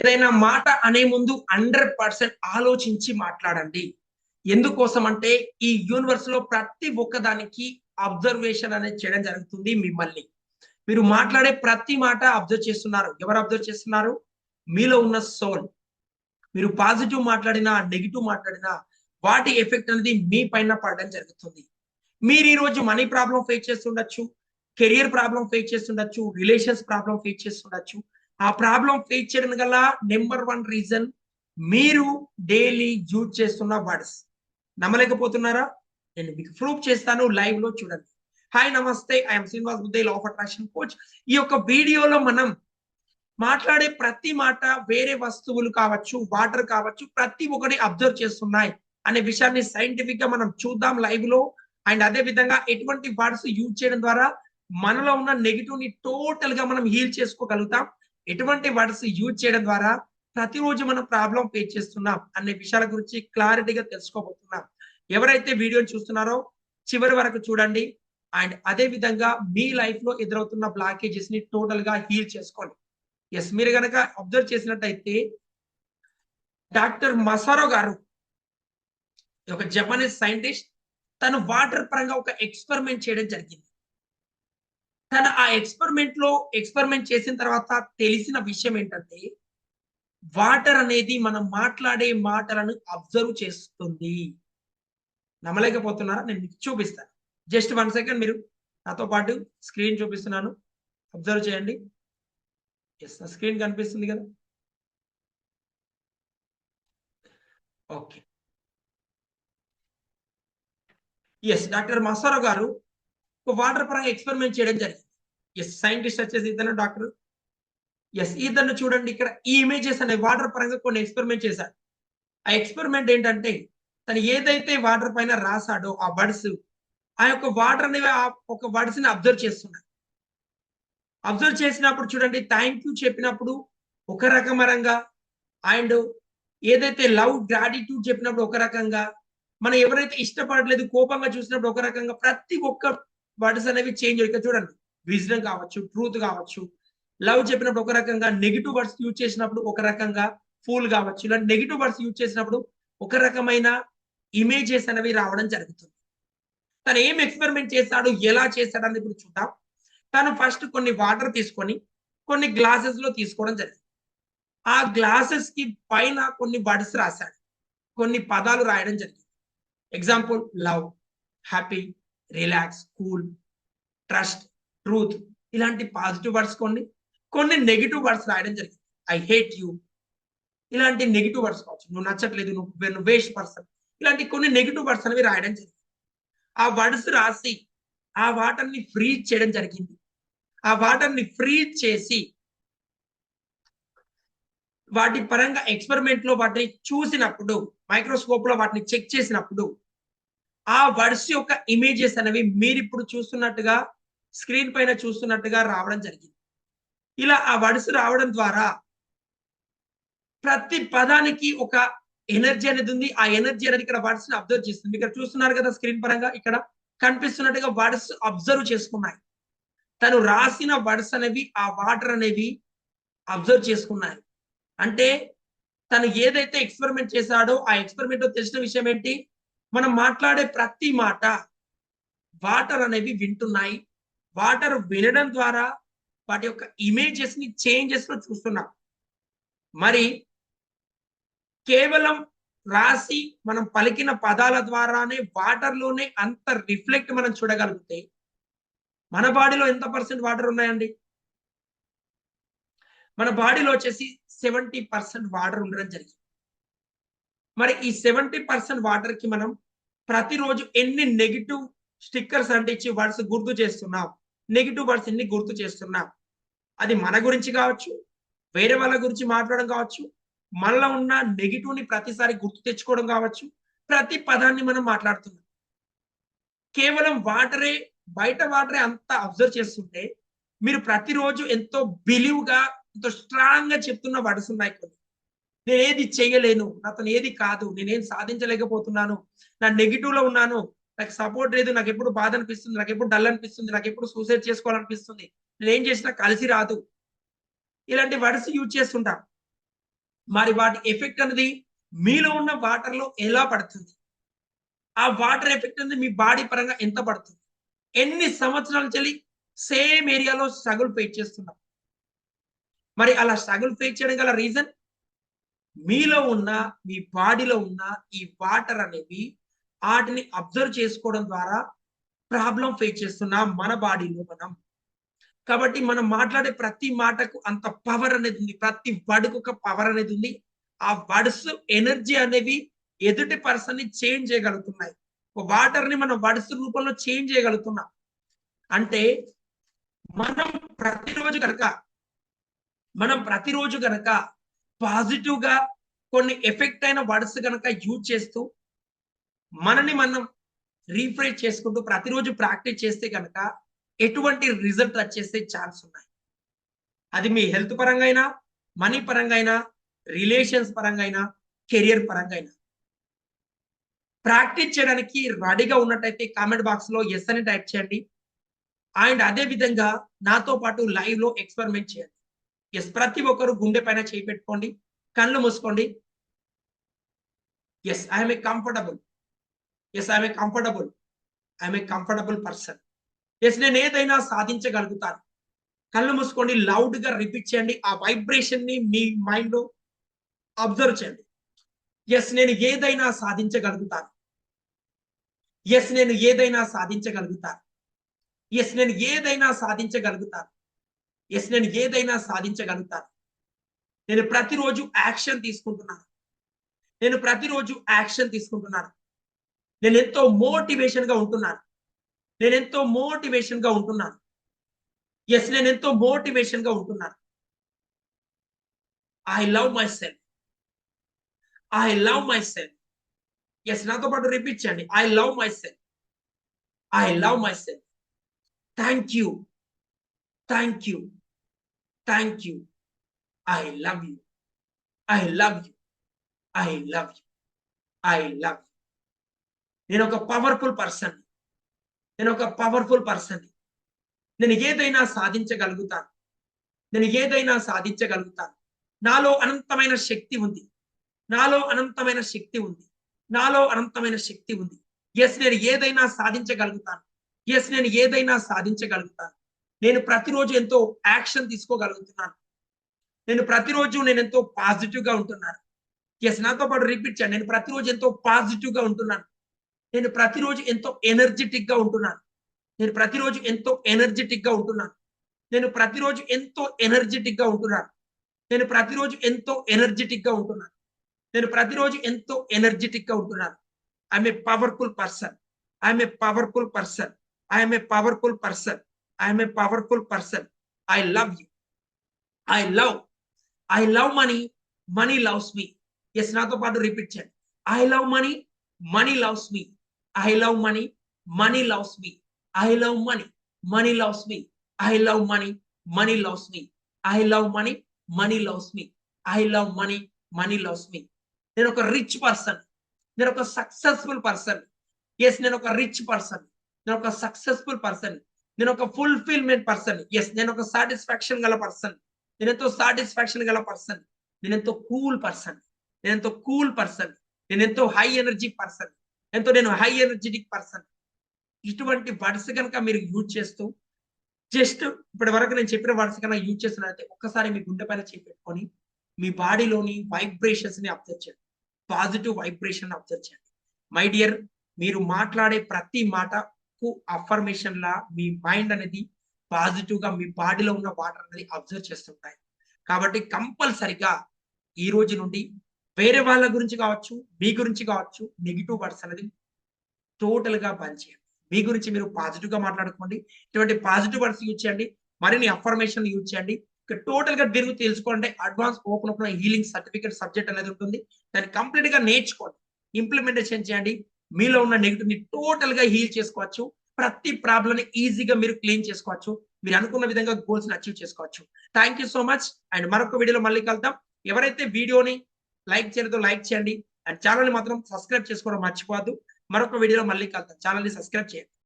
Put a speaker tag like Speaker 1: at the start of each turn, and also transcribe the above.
Speaker 1: ఏదైనా మాట అనే ముందు హండ్రెడ్ పర్సెంట్ ఆలోచించి మాట్లాడండి. ఎందుకోసం అంటే ఈ యూనివర్స్లో ప్రతి ఒక్కదానికి అబ్జర్వేషన్ అనేది చేయడం జరుగుతుంది మిమ్మల్ని. మీరు మాట్లాడే ప్రతి మాట అబ్జర్వ్ చేస్తున్నారు. ఎవరు అబ్జర్వ్ చేస్తున్నారు? మీలో ఉన్న సోల్. మీరు పాజిటివ్ మాట్లాడినా నెగిటివ్ మాట్లాడినా వాటి ఎఫెక్ట్ అనేది మీ పైన పడడం జరుగుతుంది. మీరు ఈ రోజు మనీ ప్రాబ్లం ఫేస్ చేస్తుండొచ్చు కెరియర్ ప్రాబ్లం ఫేస్ చేస్తుండొచ్చు రిలేషన్స్ ప్రాబ్లం ఫేస్ చేస్తుండొచ్చు ఆ ప్రాబ్లం ఫేస్ చేయడం గల నెంబర్ వన్ రీజన్ మీరు డైలీ యూజ్ చేస్తున్న వర్డ్స్. నమ్మలేకపోతున్నారా? నేను మీకు ప్రూఫ్ చేస్తాను లైవ్లో చూడండి. హాయ్ నమస్తే ఐఎమ్ శ్రీనివాస్ బుద్ధే లా ఆఫ్ అట్రాక్షన్ కోచ్ ఈ యొక్క వీడియోలో మనం మాట్లాడే ప్రతి మాట వేరే వస్తువులు కావచ్చు వాటర్ కావచ్చు ప్రతి ఒక్కటి అబ్జర్వ్ చేస్తున్నాయి అనే విషయాన్ని సైంటిఫిక్గా మనం చూద్దాం లైవ్లో. అండ్ అదే విధంగా ఎటువంటి వర్డ్స్ యూజ్ చేయడం ద్వారా మనలో ఉన్న నెగిటివ్ని టోటల్గా మనం హీల్ చేసుకోగలుగుతాం. ఎటువంటి వర్డ్స్ యూజ్ చేయడం ద్వారా ప్రతిరోజు మనం ప్రాబ్లం ఫేస్ చేస్తున్నాం అనే విషయాల గురించి క్లారిటీగా తెలుసుకోబోతున్నాం. ఎవరైతే వీడియోని చూస్తున్నారో చివరి వరకు చూడండి. అండ్ అదే విధంగా మీ లైఫ్లో ఎదురవుతున్న బ్లాకేజెస్ని టోటల్గా హీల్ చేసుకోండి. ఎస్ మీరు గనక అబ్జర్వ్ చేసినట్టయితే డాక్టర్ మసారో గారు ఒక జపనీస్ సైంటిస్ట్ తను వాటర్ పరంగా ఒక ఎక్స్పెరిమెంట్ చేయడం జరిగింది. తను ఆ ఎక్స్పెరిమెంట్లో ఎక్స్పెరిమెంట్ చేసిన తర్వాత తెలిసిన విషయం ఏంటంటే వాటర్ అనేది మనం మాట్లాడే మాటలను అబ్జర్వ్ చేస్తుంది. నమ్మలేకపోతున్నారా? నేను మీకు చూపిస్తాను. జస్ట్ వన్ సెకండ్ మీరు నాతో పాటు స్క్రీన్ చూపిస్తున్నాను. అబ్జర్వ్ చేయండి. ఎస్ నా స్క్రీన్ కనిపిస్తుంది కదా. ఓకే ఎస్ డాక్టర్ మసారో గారు వాటర్ పరంగా ఎక్స్పెరిమెంట్ చేయడం జరిగింది. ఎస్ సైంటిస్ట్ వచ్చేసి ఇతను డాక్టర్. ఎస్ ఇతను చూడండి ఇక్కడ ఈ ఇమేజెస్ అనే వాటర్ పరంగా కొన్ని ఎక్స్పెరిమెంట్ చేశాడు. ఆ ఎక్స్పెరిమెంట్ ఏంటంటే తను ఏదైతే వాటర్ పైన రాసాడో ఆ బర్డ్స్ ఆ యొక్క వాటర్ అనేవి ఆ ఒక బర్డ్స్ని అబ్జర్వ్ చేస్తున్నాయి. అబ్జర్వ్ చేసినప్పుడు చూడండి థ్యాంక్ యూ చెప్పినప్పుడు ఒక రకమరంగా అండ్ ఏదైతే లవ్ గ్రాటిట్యూడ్ చెప్పినప్పుడు ఒక రకంగా మనం ఎవరైతే ఇష్టపడలేదు కోపంగా చూసినప్పుడు ఒక రకంగా ప్రతి ఒక్క వర్డ్స్ అనేవి చేంజ్ ఇక్కడ చూడండి. విజన్ కావచ్చు ట్రూత్ కావచ్చు. లవ్ చెప్పినప్పుడు ఒక రకంగా నెగిటివ్ వర్డ్స్ యూజ్ చేసినప్పుడు ఒక రకంగా ఫూల్ కావచ్చు. ఇలా నెగిటివ్ వర్డ్స్ యూజ్ చేసినప్పుడు ఒక రకమైన ఇమేజెస్ అనేవి రావడం జరుగుతుంది. తను ఏం ఎక్స్పెరిమెంట్ చేస్తాడు ఎలా చేస్తాడు అనేది ఇప్పుడు చూద్దాం. తను ఫస్ట్ కొన్ని వాటర్ తీసుకొని కొన్ని గ్లాసెస్లో తీసుకోవడం జరిగింది. ఆ గ్లాసెస్కి పైన కొన్ని వర్డ్స్ రాశాడు. కొన్ని పదాలు రాయడం జరిగింది. Example love happy relax cool trust truth ఇలాంటి పాజిటివ్ వర్డ్స్ కొన్ని కొన్ని నెగిటివ్ వర్డ్స్ రాయడం జరిగింది. I hate you. ఇలాంటి నెగిటివ్ వర్డ్స్ కావచ్చు. నువ్వు నచ్చట్లేదు నువ్వు నువ్వు వేస్ట్ పర్సన్. ఇలాంటి కొన్ని నెగిటివ్ వర్డ్స్ అనేవి రాయడం జరిగింది. ఆ వర్డ్స్ రాసి ఆ వాటర్ని ఫ్రీజ్ చేయడం జరిగింది. ఆ వాటర్ని ఫ్రీజ్ చేసి వాటి పరంగా ఎక్స్పెరిమెంట్లో వాటిని చూసినప్పుడు మైక్రోస్కోప్లో వాటిని చెక్ చేసినప్పుడు ఆ వర్డ్స్ యొక్క ఇమేజెస్ అనేవి మీరు ఇప్పుడు చూస్తున్నట్టుగా స్క్రీన్ పైన చూస్తున్నట్టుగా రావడం జరిగింది. ఇలా ఆ వర్డ్స్ రావడం ద్వారా ప్రతి పదానికి ఒక ఎనర్జీ అనేది ఉంది. ఆ ఎనర్జీ అనేది ఇక్కడ వర్డ్స్ని అబ్జర్వ్ చేస్తుంది. ఇక్కడ చూస్తున్నారు కదా స్క్రీన్ పరంగా ఇక్కడ కనిపిస్తున్నట్టుగా వర్డ్స్ అబ్జర్వ్ చేసుకున్నాయి. తను రాసిన వర్డ్స్ అనేవి ఆ వాటర్ అనేవి అబ్జర్వ్ చేసుకున్నాయి. అంటే తను ఏదైతే ఎక్స్పెరిమెంట్ చేశాడో ఆ ఎక్స్పెరిమెంట్ తెలిసిన విషయం ఏంటి? మనం మాట్లాడే ప్రతి మాట వాటర్ అనేవి వింటున్నాయి. వాటర్ వినడం ద్వారా వాటి యొక్క ఇమేజెస్ని చేంజెస్లో చూస్తున్నాం. మరి కేవలం రాసి మనం పలికిన పదాల ద్వారానే వాటర్లోనే అంత రిఫ్లెక్ట్ మనం చూడగలిగితే మన బాడీలో ఎంత పర్సెంట్ వాటర్ ఉన్నాయండి? మన బాడీలో వచ్చేసి సెవెంటీ పర్సెంట్ వాటర్ ఉండడం జరిగింది. మరి ఈ సెవెంటీ పర్సెంట్ వాటర్కి మనం ప్రతిరోజు ఎన్ని నెగిటివ్ స్టిక్కర్స్ అంటించి వర్డ్స్ గుర్తు చేస్తున్నాం? నెగిటివ్ వర్డ్స్ ఎన్ని గుర్తు చేస్తున్నాం? అది మన గురించి కావచ్చు వేరే వాళ్ళ గురించి మాట్లాడడం కావచ్చు మనలో ఉన్న నెగిటివ్ని ప్రతిసారి గుర్తు తెచ్చుకోవడం కావచ్చు ప్రతి పదాన్ని మనం మాట్లాడుతున్నాం. కేవలం వాటరే బయట వాటరే అంత అబ్జర్వ్ చేస్తుంటే మీరు ప్రతిరోజు ఎంతో బిలీవ్గా ఎంతో స్ట్రాంగ్గా చెప్తున్న వర్డ్స్ ఉన్నాయి కొన్ని. నేను ఏది చేయలేను. నాతో ఏది కాదు. నేనేం సాధించలేకపోతున్నాను. నా నెగిటివ్లో ఉన్నాను. నాకు సపోర్ట్ లేదు. నాకు ఎప్పుడు బాధ అనిపిస్తుంది. నాకు ఎప్పుడు డల్ అనిపిస్తుంది. నాకు ఎప్పుడు సూసైడ్ చేసుకోవాలనిపిస్తుంది. నేను ఏం చేసినా కలిసి రాదు. ఇలాంటి వర్డ్స్ యూజ్ చేస్తుంటాం. మరి వాటి ఎఫెక్ట్ అనేది మీలో ఉన్న వాటర్లో ఎలా పడుతుంది? ఆ వాటర్ ఎఫెక్ట్ అనేది మీ బాడీ పరంగా ఎంత పడుతుంది? ఎన్ని సంవత్సరాల చెల్లి సేమ్ ఏరియాలో స్ట్రగుల్ ఫేస్ చేస్తున్నాం. మరి అలా స్ట్రగుల్ ఫేస్ చేయడం గల రీజన్ మీలో ఉన్న మీ బాడీలో ఉన్న ఈ వాటర్ అనేవి వాటిని అబ్జర్వ్ చేసుకోవడం ద్వారా ప్రాబ్లం ఫేస్ చేస్తున్నాం మన బాడీలో మనం. కాబట్టి మనం మాట్లాడే ప్రతి మాటకు అంత పవర్ అనేది ఉంది. ప్రతి వడుకు ఒక పవర్ అనేది ఉంది. ఆ వర్డ్స్ ఎనర్జీ అనేవి ఎదుటి పర్సన్ని చేంజ్ చేయగలుగుతున్నాయి. వాటర్ని మనం వడ్స్ రూపంలో చేంజ్ చేయగలుగుతున్నాం. అంటే మనం ప్రతిరోజు కనుక మనం ప్రతిరోజు కనుక పాజిటివ్గా కొన్ని ఎఫెక్ట్ అయిన వర్డ్స్ కనుక యూజ్ చేస్తూ మనని మనం రీఫ్రెష్ చేసుకుంటూ ప్రతిరోజు ప్రాక్టీస్ చేస్తే కనుక ఎటువంటి రిజల్ట్ వచ్చేసే ఛాన్స్ ఉన్నాయి. అది మీ హెల్త్ పరంగా అయినా మనీ పరంగా అయినా రిలేషన్స్ పరంగా అయినా కెరియర్ పరంగా అయినా ప్రాక్టీస్ చేయడానికి రెడీగా ఉన్నట్టయితే కామెంట్ బాక్స్లో ఎస్ అని టైప్ చేయండి. అండ్ అదే విధంగా నాతో పాటు లైవ్లో ఎక్స్పెరిమెంట్ చేయండి. ఎస్ ప్రతి ఒక్కరు గుండె పైన చేయి పెట్టుకోండి కళ్ళు మూసుకోండి. Yes I'm a comfortable yes I'm a comfortable I'm a comfortable person yes నేను ఏదైనా సాధించగలుగుతాను. కళ్ళు మూసుకోండి లౌడ్గా రిపీట్ చేయండి ఆ వైబ్రేషన్ని మీ మైండ్లో అబ్జర్వ్ చేయండి. ఎస్ నేను ఏదైనా సాధించగలుగుతాను. ఎస్ నేను ఏదైనా సాధించగలుగుతాను. ఎస్ నేను ఏదైనా సాధించగలుగుతాను. ఎస్ నేను ఏదైనా సాధించగలుగుతాను. నేను ప్రతిరోజు యాక్షన్ తీసుకుంటున్నాను. నేను ప్రతిరోజు యాక్షన్ తీసుకుంటున్నాను. నేను ఎంతో మోటివేషన్గా ఉంటున్నాను. నేను ఎంతో మోటివేషన్గా ఉంటున్నాను. ఎస్ నేను ఎంతో మోటివేషన్గా ఉంటున్నాను. I love myself I love myself yes నాతో పాటు రిపీట్ చేయండి. I love myself I love myself thank you thank you thank you I love you I love you I love you I love you నేను ఒక powerful person నేను ఒక powerful person నేను ఏదైనా సాధించగలుగుతాను. నేను ఏదైనా సాధించగలుగుతాను. నాలో అనంతమైన శక్తి ఉంది. నాలో అనంతమైన శక్తి ఉంది. నాలో అనంతమైన శక్తి ఉంది. ఎస్ నేను ఏదైనా సాధించగలుగుతాను. ఎస్ నేను ఏదైనా సాధించగలుగుతాను. నేను ప్రతిరోజు ఎంతో యాక్షన్ తీసుకోగలుగుతున్నాను. నేను ప్రతిరోజు నేను ఎంతో పాజిటివ్గా ఉంటున్నాను. ఎస్ నాతో పాటు రిపీట్ చేయండి. నేను ప్రతిరోజు ఎంతో పాజిటివ్గా ఉంటున్నాను. నేను ప్రతిరోజు ఎంతో ఎనర్జెటిక్గా ఉంటున్నాను. నేను ప్రతిరోజు ఎంతో ఎనర్జెటిక్గా ఉంటున్నాను. నేను ప్రతిరోజు ఎంతో ఎనర్జెటిక్గా ఉంటున్నాను. నేను ప్రతిరోజు ఎంతో ఎనర్జెటిక్గా ఉంటున్నాను. నేను ప్రతిరోజు ఎంతో ఎనర్జెటిక్గా ఉంటున్నాను. I'm a powerful person I'm a powerful person I'm a powerful person I'm a powerful person I love you I love I love money money loves me yes నాతో పాటు రిపీట్ చేయండి I love money money loves me I love money money loves me I love money money loves me I love money money loves me I love money money loves me I love money money loves me నేను ఒక rich person నేను ఒక successful person yes నేను ఒక rich person నేను ఒక successful person నేను ఒక ఫుల్ఫిల్మెంట్ పర్సన్ ఎస్ నేను ఒక సాటిస్ఫాక్షన్ గల పర్సన్ నేను ఎంతో సాటిస్ఫాక్షన్ గల పర్సన్ నేను ఎంతో కూల్ పర్సన్ నేను ఎంతో కూల్ పర్సన్ నేను ఎంతో హై ఎనర్జీ పర్సన్ ఎంతో నేను హై ఎనర్జెటిక్ పర్సన్ ఇటువంటి వర్డ్స్ కనుక మీరు యూజ్ చేస్తూ జస్ట్ ఇప్పటి వరకు నేను చెప్పిన వర్డ్స్ కనుక యూజ్ చేస్తున్నట్లయితే ఒక్కసారి మీ గుండె పైన చేపెట్టుకొని మీ బాడీలోని వైబ్రేషన్స్ని అబ్జర్వ్ చేయండి. పాజిటివ్ వైబ్రేషన్ అబ్జర్వ్ చేయండి. మై డియర్ మీరు మాట్లాడే ప్రతి మాట మాటకు అఫర్మేషన్ లా మీ మైండ్ అనేది పాజిటివ్గా మీ బాడీలో ఉన్న వాటర్ అనేది అబ్జర్వ్ చేస్తుంటాయి. కాబట్టి కంపల్సరిగా ఈ రోజు నుండి వేరే వాళ్ళ గురించి కావచ్చు మీ గురించి కావచ్చు నెగిటివ్ వర్డ్స్ అనేది టోటల్గా బంద్ చేయండి. మీ గురించి మీరు పాజిటివ్గా మాట్లాడుకోండి. ఇటువంటి పాజిటివ్ వర్డ్స్ యూజ్ చేయండి. మరిన్ని అఫర్మేషన్ యూజ్ చేయండి. టోటల్గా దీనికి తెలుసుకోండి advance open open healing certificate subject అనేది ఉంటుంది. దాన్ని కంప్లీట్గా నేర్చుకోండి. ఇంప్లిమెంటేషన్ చేయండి. మీలో ఉన్న నెగిటివ్ని టోటల్గా హీల్ చేసుకోవచ్చు. ప్రతి ప్రాబ్లమ్ని ఈజీగా మీరు క్లీన్ చేసుకోవచ్చు. మీరు అనుకున్న విధంగా గోల్స్ని అచీవ్ చేసుకోవచ్చు. Thank you so much and మరొక వీడియోలో మళ్ళీ కలుద్దాం. ఎవరైతే వీడియోని లైక్ చేయలేదో లైక్ చేయండి. అండ్ ఛానల్ని మాత్రం సబ్స్క్రైబ్ చేసుకోవడం మర్చిపోవద్దు. మరొక వీడియోలో మళ్ళీ కలుద్దాం. ఛానల్ని సబ్స్క్రైబ్ చేయండి.